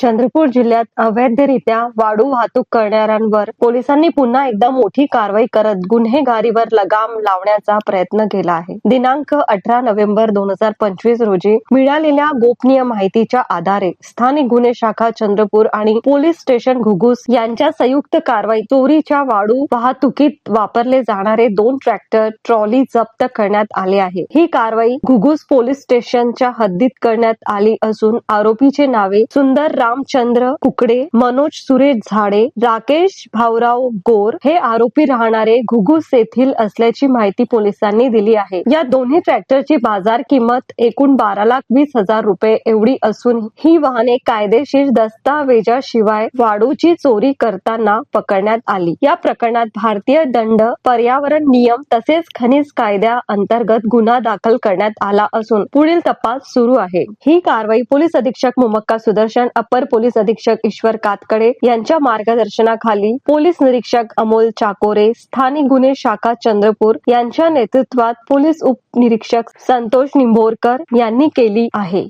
चंद्रपूर जिल्ह्यात अवैधरित्या वाळू वाहतूक करणाऱ्यांवर पोलिसांनी पुन्हा एकदा मोठी कारवाई करत गुन्हेगारीवर लगाम लावण्याचा प्रयत्न केला आहे. दिनांक अठरा नोव्हेंबर दोन हजार पंचवीस रोजी मिळालेल्या गोपनीय माहितीच्या आधारे स्थानिक गुन्हे शाखा चंद्रपूर आणि पोलीस स्टेशन घुगुस यांच्या संयुक्त कारवाई चोरीच्या वाळू वाहतुकीत वापरले जाणारे दोन ट्रॅक्टर ट्रॉली जप्त करण्यात आले आहे. ही कारवाई घुगुस पोलीस स्टेशनच्या हद्दीत करण्यात आली असून आरोपीचे नावे सुंदर रामचंद्र कुकडे मनोज सुरेश झाडे राकेश भाऊराव गोर हे आरोपी राहणारे घुगुस येथील असल्याची माहिती पोलिसांनी दिली आहे. या दोन्ही ट्रॅक्टरची बाजार किंमत एकूण बारा लाख वीस हजार रुपये एवढी असून ही वाहने कायदेशीर दस्तावेजाशिवाय वाळूची चोरी करताना पकडण्यात आली. या प्रकरणात भारतीय दंड पर्यावरण नियम तसेच खनिज कायद्या अंतर्गत गुन्हा दाखल करण्यात आला असून पुढील तपास सुरू आहे. ही कारवाई पोलीस अधीक्षक मुमक्का सुदर्शन अपर अपर पोलीस अधीक्षक ईश्वर कातकडे यांच्या मार्गदर्शनाखाली पोलीस निरीक्षक अमोल चाकोरे स्थानिक गुन्हे शाखा चंद्रपूर यांच्या नेतृत्वात पोलीस उपनिरीक्षक संतोष निंभोरकर यांनी केली आहे.